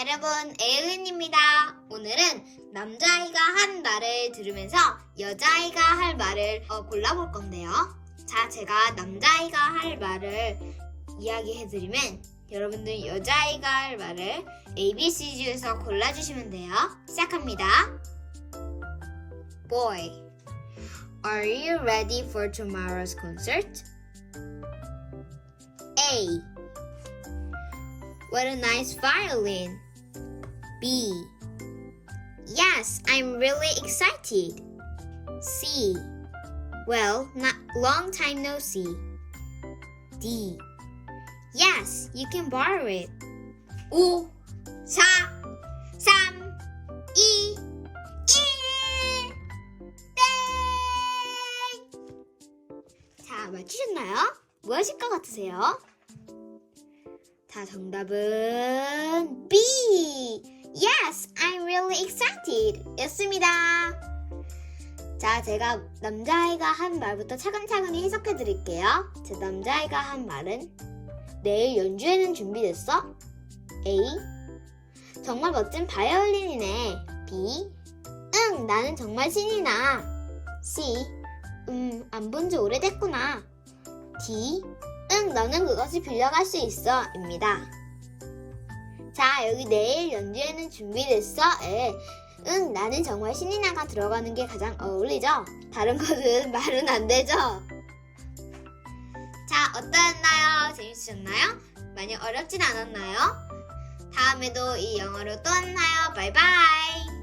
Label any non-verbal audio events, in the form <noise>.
여러분, 에일린입니다. 오늘은 남자아이가 한 말을 들으면서 여자아이가 할 말을 어, 골라볼 건데요. 자, 제가 남자아이가 할 말을 이야기해드리면 여러분들 여자아이가 할 말을 ABC 중에서 골라주시면 돼요. 시작합니다. Boy, are you ready for tomorrow's concert? A. What a nice violin. B. Yes, I'm really excited. C. Well, not long time no see. D. Yes, you can borrow it. 5, 4, 3, 2, 1. 땡! 자, 맞추셨나요? 뭐 하실 것 같으세요? 자, 정답은 B. Yes, I'm really excited. 였습니다. 자, 제가 남자아이가 한 말부터 차근차근히 해석해 드릴게요. 제 남자아이가 한 말은 내일 연주회는 준비됐어? A. 정말 멋진 바이올린이네. B. 응, 나는 정말 신이 나. C. 음, 안 본 지 오래됐구나. D. 응, 너는 그것을 빌려갈 수 있어. 입니다. 자, 여기 내일 연주회는 준비됐어. 에. 응, 나는 정말 신이 나가 들어가는 게 가장 어울리죠? 다른 것은 <laughs> 말은 안 되죠? 자, 어떠셨나요? 재밌으셨나요? 많이 어렵진 않았나요? 다음에도 이 영어로 또 만나요. 바이바이!